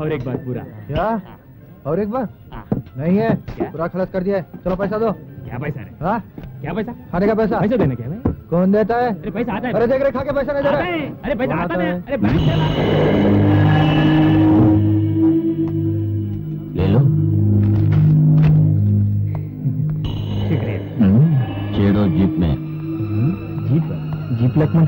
और एक बार पूरा। क्या? और एक बार? नहीं है। पूरा खलत कर दिया चलो पैसा दो। क्या पैसा रे? हा? क्या पैसा? खाने का पैसा। पैसा देने क्या भाई। कौन देता है? अरे पैसा आता है। अरे देख रहे खा के पैसा नहीं दे रहा। है। अरे पैसा आता, है। अरे ले लो। हम्म, छेड़ो जीप में। हम्म, जीप? जीप लक्ष्मण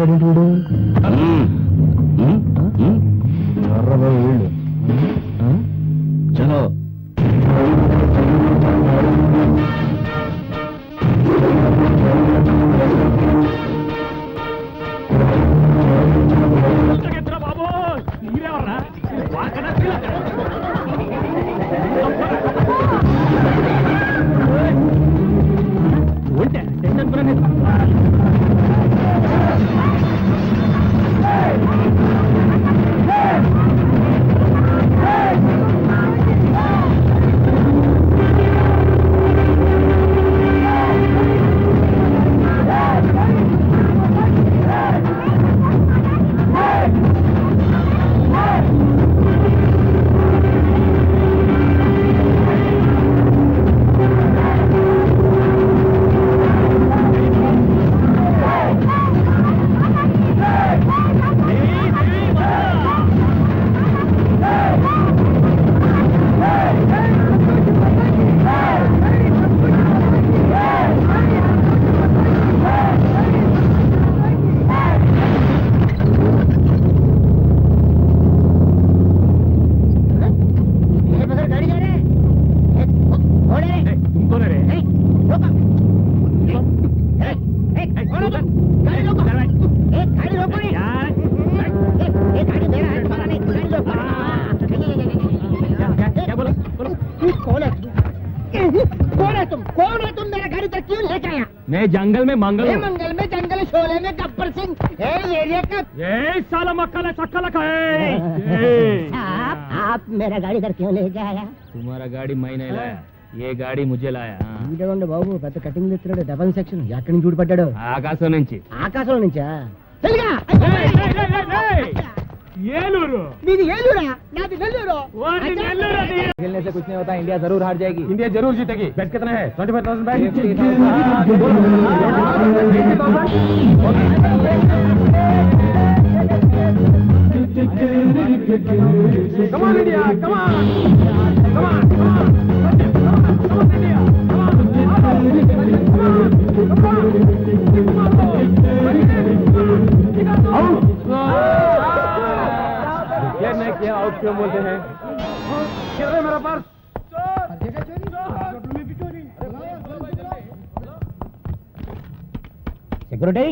मैं जंगल में मंगल ये हूँ मंगल में जंगल शोले में गब्बर सिंह है एरिया का ए साला मक्का ने चक्का लगा है आप आप मेरा गाड़ी इधर क्यों लेके आया तुम्हारा गाड़ी मैं नहीं लाया ये गाड़ी मुझे लाया हाँ। వీడేవండి బాబు పెద్ద కటింగ్ ఎత్తున్నాడు డబల్ సెక్షన్ ఎక్కడి నుంచి చూడపడ్డాడు ఆకాశం నుంచి ఆకాశంలో నుంచా తెలుగా ఏలూరు మీది ఏలూరా నాది నెల్లూరు వాడి నెల్లూరు అది. खेलने से कुछ नहीं होता इंडिया जरूर हार जाएगी इंडिया जरूर जीतेगी बेट कितना है twenty five thousand come on India come on come on बोलते हैं किधर है मेरा पर्स सिक्योरिटी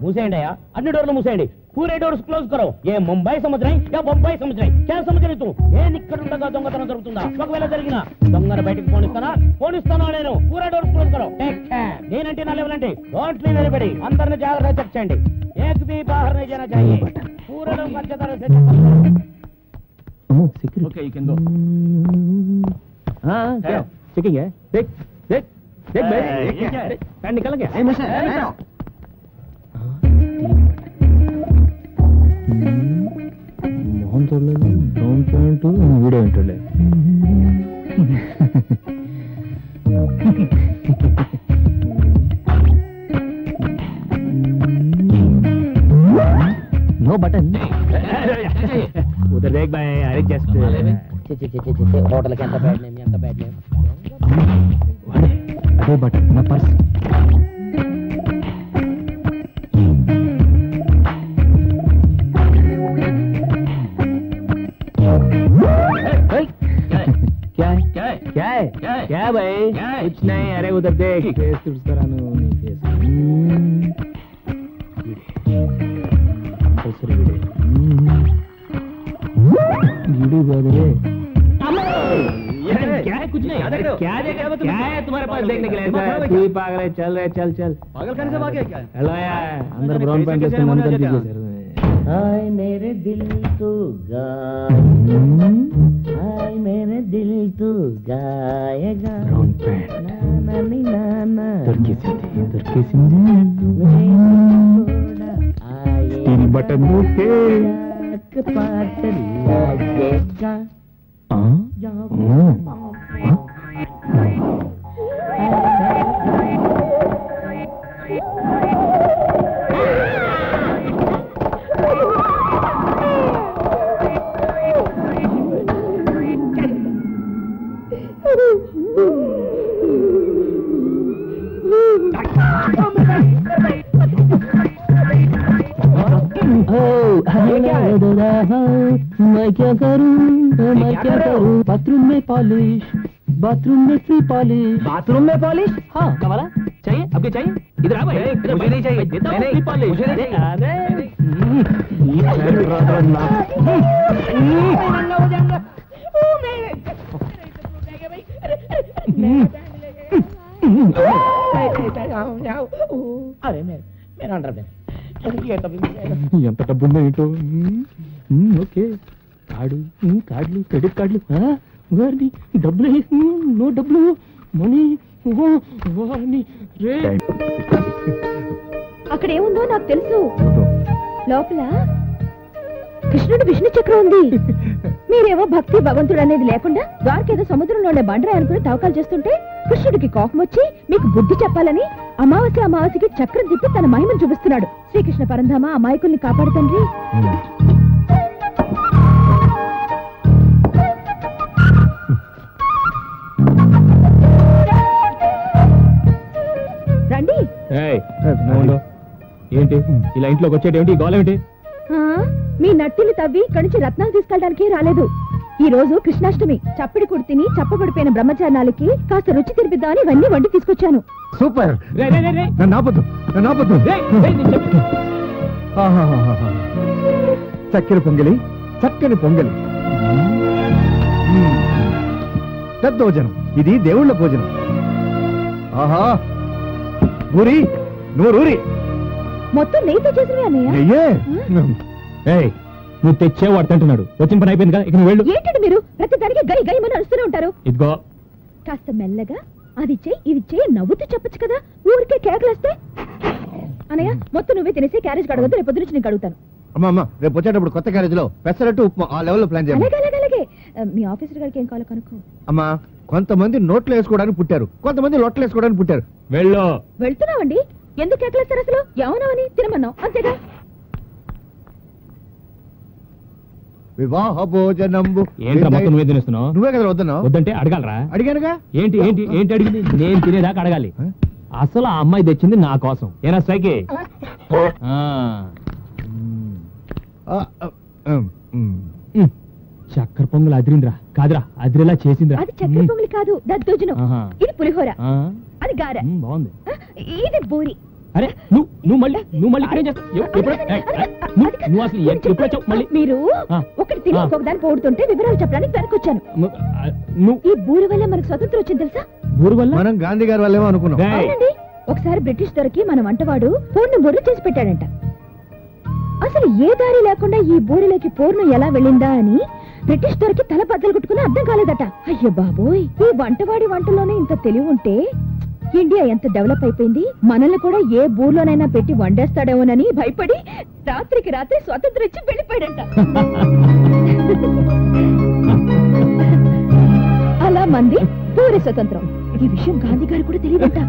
मूसेंड है अन्य डोर मूसेंडी पूरे डोर्स క్లోజ్ करो ये ముంబై समझ रहे या బొంబాయి समझ रहे क्या समझ रही तू నేను ఇక్కడ ఉండగా దొంగతనం జరుగుతుందా ఒకవేళ జరిగిన దొంగను బయటికి పోనిస్తానా పోనిస్తానా నేను పూరా డోర్ క్లోజ్ करो టేక్ కేర్ నేనంటే నా లెవెల్ అంటే డోంట్ లీవ్ ఎనీబడి అందరిని జాగ్రత్తగా చెక్ చేయండి एक भी बाहर नहीं जाना चाहिए पूरे लोग अच्छे तरह से check करो ओके यू कैन गो हाँ क्या चेकिंग है देख देख देख भाई ये क्या है? पैन निकल गया మోహన్ చూడలేదు బ్రౌన్ ప్యాంటు వీడియో ఏంటండి नो बटन उधर देख भाई अरे जस्ट होटल के अंदर हाँ? बैठ लेंगे अंदर बैठ लेंगे अरे बटन ना पर्स क्या है? क्या है? क्या है? भाई कुछ नहीं अरे उधर देख। फेस कराना डी गए क्या है? कुछ नहीं क्या क्या क्या है तुम्हारे पास देखने के लिए। चल चल चल। पागल से क्या? अंदर ब्राउन पैंट मन कर दीजिए मेरे दिल तो गाय। मेरे दिल तो गाएगा नाना पैंट तुर्की तुर्की बटन मुके எனக்கு பாட்டல் पॉलिश बाथरूम में फ्री पॉलिश बाथरूम में पॉलिश हाँ कमाला चाहिए आपके चाहिए इधर आ भाई इधर मुझे नहीं चाहिए। मैं देता हूँ नहीं, free polish। मुझे नहीं अरे, चाहिए। अरे ये है brother ना। अरे मेरे मेरा अंडर ये कभी ఎంత డబ్బు ఉందో ఏంటో మ్మ్. మ్మ్, ఓకే కార్డు మ్మ్, కార్డులు క్రెడిట్ కార్డులు వారిని డబ్బులు నో డబ్బులు మనీ రే. అక్కడ ఏముందో నాకు తెలుసు. లోపల కృష్ణుడు విష్ణు చక్రం ఉంది. మీరేమో భక్తి భగవంతుడు అనేది లేకుండా ద్వారకేదో సముద్రంలో ఉండే బండరాయి అనుకుని తవ్వకాలు చేస్తుంటే కృష్ణుడికి కోపం వచ్చి మీకు బుద్ధి చెప్పాలని అమావాస్య అమావాస్యకి చక్రం తిప్పి తన మహిమను చూపిస్తున్నాడు. శ్రీకృష్ణ పరంధామ అమాయకుల్ని కాపాడు ఏంటి? ఇలా ఇంట్లోకి వచ్చేటి ఏంటి గోల ఏంటి? ఆ, మీ నట్టిని తవ్వి ఇక్కడి నుంచి రత్నాలు తీసుకెళ్ళడానికి రాలేదు. ఈ రోజు కృష్ణాష్టమి. చప్పిడి కుడి తిని చప్పబడిపోయిన బ్రహ్మచారాలకి కాస్త రుచి తినిపిద్దామని ఇవన్నీ వండి తీసుకొచ్చాను. సూపర్. చక్కెర పొంగలి చక్కని పొంగలి. పెద్ద భోజనం. ఇది దేవుళ్ళ భోజనం. ఆహా. ఊరి నూరూరి మొత్తం నెయ్యితో చేసినవి అన్నయ్య? నువ్వు తెచ్చే వాడు తింటున్నాడు. వచ్చిన పని అయిపోయింది కదా ఇక నువ్వు వెళ్ళు. ఏంటండి మీరు? ప్రతి దానికి గై గై అని అరుస్తూనే ఉంటారు. ఇదిగో. కాస్త మెల్లగా అది చెయ్యి ఇది చెయ్యి నవ్వుతూ చెప్పొచ్చు కదా? ఊరికే కేకలేస్తే అన్నయ్య మొత్తం నువ్వే తినేసి క్యారేజ్ కడగద్దు రేపు పొద్దున నేను కడుగుతాను. అమ్మా అమ్మా రేపు వచ్చేటప్పుడు కొత్త క్యారేజ్లో పెసరట్టు ఉప్మా ఆ ప్లాన్ అలాగే అలాగే అలాగే. ఆ, మీ ఆఫీసర్ గారికి ఏం కావాలో కనుక్కో. అమ్మా కొంతమంది నోట్లు వేసుకోవడానికి పుట్టారు. కొంతమంది లొట్టలు వేసుకోవడానికి పుట్టారు. వెళ్ళు. వెళ్తున్నావండి ఎందుకు కేకలేస్తారు అసలు? ఏమన్నావని? తినమన్నావు. అంతేగా? వివాహ భోజనంబు. ఏంట్రా మొత్తం నువ్వే తినేస్తున్నావు? నువ్వే కదా వద్దన్నావు? వద్దంటే అడగాలరా? అడిగానుగా? ఏంటి ఏంటి ఏంటి అడిగింది? నేను తినేదాకా అడగాలి. ఆ? అసలు ఆ అమ్మాయి తెచ్చింది నా కోసం. ఏనా స్ట్రైక్. చక్కెర పొంగులు అదిరిందిరా. కాదురా అదిరేలా చేసిందిరా. అది చక్కెర పొంగలి కాదు దద్దోజనం. ఇది పులిహోర. ఆ, అది గారె. బాగుంది. ఇది బూరి. అరే నువ్వు నువ్వు మళ్ళీ నువ్వు మళ్ళీ ఇక్కడేం చేస్తావు. ఎప్పుడు నువ్వు- అసలు ఎప్- ఎప్పుడు వచ్చావు మళ్ళీ? మీరు. ఒకటి దాన్ని పోడుతుంటే వివరాలు చెప్పడానికి వెనకొచ్చాను. నువ్వు. ఈ బూరి వల్ల మనకు స్వతంత్రం వచ్చింది తెలుసా? ఊరు వల్ల? మనం గాంధీ గారి వాళ్ళేమో అనుకున్నాం. ఒకసారి బ్రిటిష్ దొరికి మన వంటవాడు పూర్ణ బూరెలు చేసి పెట్టాడంట. అసలు ఏ దారి లేకుండా ఈ బూరెలోకి పూర్ణం ఎలా వెళ్ళిందా అని బ్రిటిష్ దొరికి తల బద్దలు కొట్టుకుని అర్థం కాలేదట. అయ్యో బాబోయ్. ఈ వంటవాడి వంటలోనే ఇంత తెలివి ఉంటే ఇండియా ఎంత డెవలప్ అయిపోయింది? మనల్ని కూడా ఏ బూర్లోనైనా పెట్టి వండేస్తాడేమోనని భయపడి రాత్రికి రాత్రి స్వతంత్రం ఇచ్చి వెళ్ళిపోయాడంట. అలా మంది పూరి స్వతంత్రం. ఈ విషయం గాంధీ గారు కూడా తెలియదంట.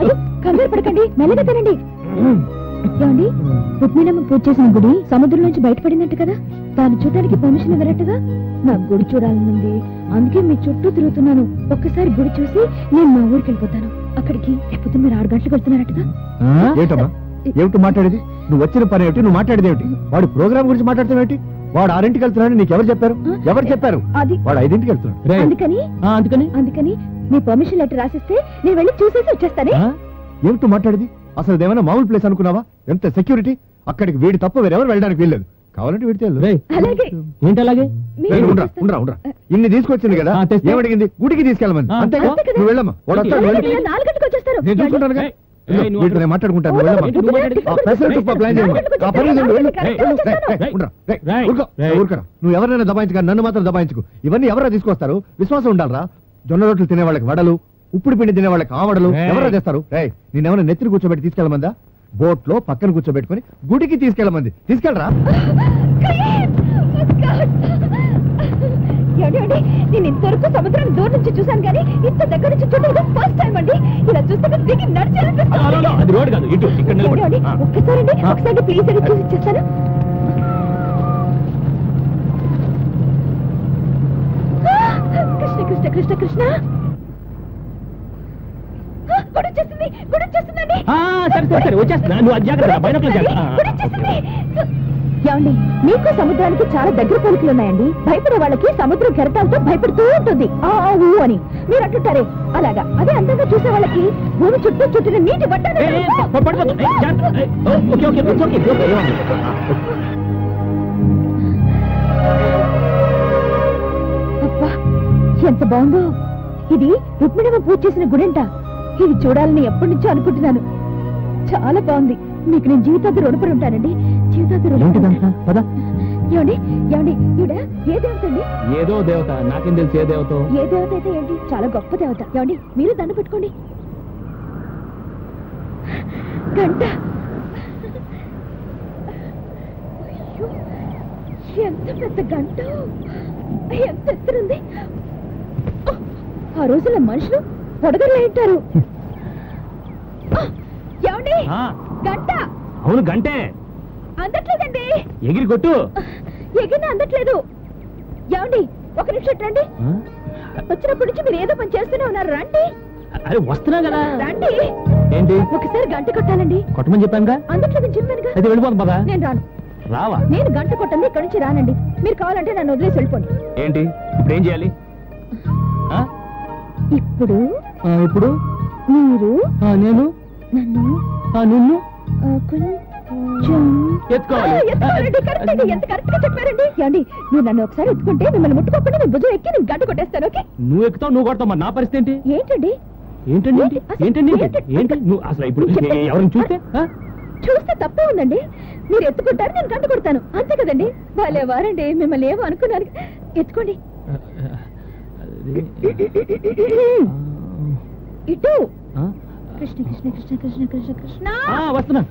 అయ్యో కంగారు పడకండి మెల్లగా తినండి. ఏమండి? రుక్మిణమ్మ పూజ చేసిన గుడి సముద్రం నుంచి బయటపడిందంట కదా. దాన్ని చూడడానికి పర్మిషన్ ఇవ్వరట్టుగా నాకు గుడి చూడాలనుంది. అందుకే మీ చుట్టూ తిరుగుతున్నాను. ఒక్కసారి గుడి చూసి నేను మా ఊరికి వెళ్ళిపోతాను. అక్కడికి రేపు మీరు ఆరు గంటలకు వెళ్తున్నారట్టుగా ఆ? ఏమిటమ్మా ఏమిటి మాట్లాడేది? నువ్వు వచ్చిన పని ఏమిటి? నువ్వు మాట్లాడేది ఏమిటి? వాడు ప్రోగ్రామ్ గురించి మాట్లాడుతావేంటి వాడు ఆరింటికి వెళ్తున్నాడు నీకు ఎవరు చెప్పారు? ఎవరు చెప్పారు? అది. వాడు ఐదింటికి వెళ్తున్నాడు. రేయ్, అందుకని? ఆ, అందుకని? అందుకని మీ పర్మిషన్ లెటర్ రాసిస్తే నేను వెళ్ళి చూసేసి వచ్చేస్తానే? ఏమిటి మాట్లాడేది? అసలు ఏమైనా మామూలు ప్లేస్ అనుకున్నావా? ఎంత సెక్యూరిటీ? అక్కడికి వీడి తప్ప వేరెవరు వెళ్ళడానికి వీల్లేదు. కావాలంటే వీడితే వెళ్ళు. రేయ్, అలాగే ఏంటి అలాగే మీరు ఏయ్, ఉండరా ఉండరా ఉండరా ఇన్ని తీసుకొచ్చింది కదా ఆ, తెస్తా. ఏమడిగింది గుడికి తీసుకెళ్ళమని ఆ, అంతే కదా. నువ్వు వెళ్ళమ్మా వాడు వస్తాడు అలాగే వెళ్ళు. కదా, నాలుగు గంటలకు వచ్చేస్తారు నేను చూసుకుంటానుగా ఏయ్, ఏయ్, నువ్వు వీటితో నేను మాట్లాడుకుంటాను ఓ, వెళ్ళమ్మా ఏంటి నువ్వు మాట్లాడేది? ఆ పెసరట్టు ఉప్మా ప్లాన్ చేయమ్మా ఆ పని ఉంది, వెళ్ళు. ఏయ్, వెళ్ళు. ఏయ్, రేయ్, రేయ్, ఉండరా. రేయ్, రేయ్, ఊరుకో. రేయ్. ఊరుకోరా. నువ్వు ఎవరైనా దబాయించుగా నన్ను మాత్రం దబాయించుకు ఇవన్నీ ఎవరా తీసుకొస్తారు విశ్వాసం ఉండాలరా జొన్న రొట్టెలు తినే వాళ్ళకి వడలు ఉప్పుడు పిండి తినే వాళ్ళకి ఆవడలు రేయ్. ఎవరా చేస్తారు రేయ్ నేను ఎవరైనా నెత్తిని కూర్చోబెట్టి తీసుకెళ్ళమందా బోట్లో పక్కన కూర్చోబెట్టుకొని గుడికి తీసుకెళ్ళమంది. తీసుకెళ్ళరా? ఏమండి? నేను ఇంతవరకు సముద్రం దూరం నుంచి చూశాను కానీ ఇంత దగ్గర నుంచి చూడడం ఫస్ట్ టైం అండి. ఇలా చూస్తే దిగి అలా, అలా, అలా, నడిచాలనిపిస్తుంది అది రోడ్ కాదు ఇటు ఇక్కడ నిలబడి. ఏమండి, ఆ. ఒక్కసారి అండి. ఒకసారి ప్లీజ్ అండి చూసి ఇచ్చేస్తాను. కృష్ణ కృష్ణ కృష్ణ కృష్ణ. సరే సరే సరే వచ్చేస్తున్నా. నువ్వు. ఏమండి మీకు సముద్రానికి చాలా దగ్గర పోలికలు ఉన్నాయండి. భయపడే వాళ్ళకి సముద్రం కెరటాలతో భయపడుతూ ఉంటుంది. ఆ ఆ, ఊ అని. మీరు అంటుంటారే అలాగా? అదే అందంగా చూసే వాళ్ళకి భూమి చుట్టూ చుట్టిన నీటి. అబ్బా ఎంత బాగుందో. ఇది రుక్మిణమ్మ పూజ చేసిన గుడంట. ఇది చూడాలని ఎప్పటి నుంచో అనుకుంటున్నాను. చాలా బాగుంది. మీకు నేను జీవితాంత రుణపడి ఉంటానండి. జీవితాంత ఏమండి? ఏమండి? ఈవిడ ఏ దేవత అండి? ఏదో దేవత. నాకేం తెలుసు ఏ దేవత? ఏ దేవత అయితే ఏంటి? చాలా గొప్ప దేవత. ఏమండి? మీరు దండ పెట్టుకోండి. గంట అయ్యో, ఎంత పెద్ద గంట. ఎంత ఎత్తురుంది ఆ రోజుల్లో మనుషులు పొడగలు ఉంటారు ఏమండి? గంట. అవును గంటే. అందట్లేదండి. ఎగిరి కొట్టు ఎగిన అందట్లేదు. ఏమండి ఒక నిమిషం రండి? వచ్చినప్పటి నుంచి మీరు ఏదో పని చేస్తూనే ఉన్నారు. రండి. అరే వస్తున్నా కదా. రండి. ఏంటి? ఒకసారి గంట కొట్టాలండి. కొట్టమని చెప్పానుగా? అందట్లేదని చెప్పానుగా అయితే వెళ్ళిపోదు పదా నేను రాను. రావా? నేను గంట కొట్టండి ఇక్కడి నుంచి రానండి. మీరు కావాలంటే నన్ను వదిలేసి వెళ్ళిపోండి. ఏంటి? ఇప్పుడు ఏం చేయాలి? ఇప్పుడు ఇప్పుడు? మీరు? ఆ, నేను? నన్ను? ఆ, నిన్ను? మీరు నన్ను ఒకసారి ఎత్తుకుంటే మిమ్మల్ని ముట్టుకోకుండా నేను భుజం ఎక్కి నేను కొట్టేస్తాను ఓకే? నువ్వు ఎక్కుతావు నువ్వు కొడతావు మరి నా పరిస్థితి ఏంటి? ఏంటండి? ఏంటండి? ఏంటండి? నువ్వు అసలు ఇప్పుడు ఎవరిని చూస్తే? చూస్తే తప్పే ఉందండి. మీరు ఎత్తుకుంటారు నేను గంట కొడతాను. అంతే కదండి? భలే వారండి మిమ్మల్ని ఏమో అనుకున్నాను. ఎత్తుకోండి. ఇటు? కృష్ణ కృష్ణ కృష్ణ కృష్ణ కృష్ణ కృష్ణ. ఆ, వస్తున్నా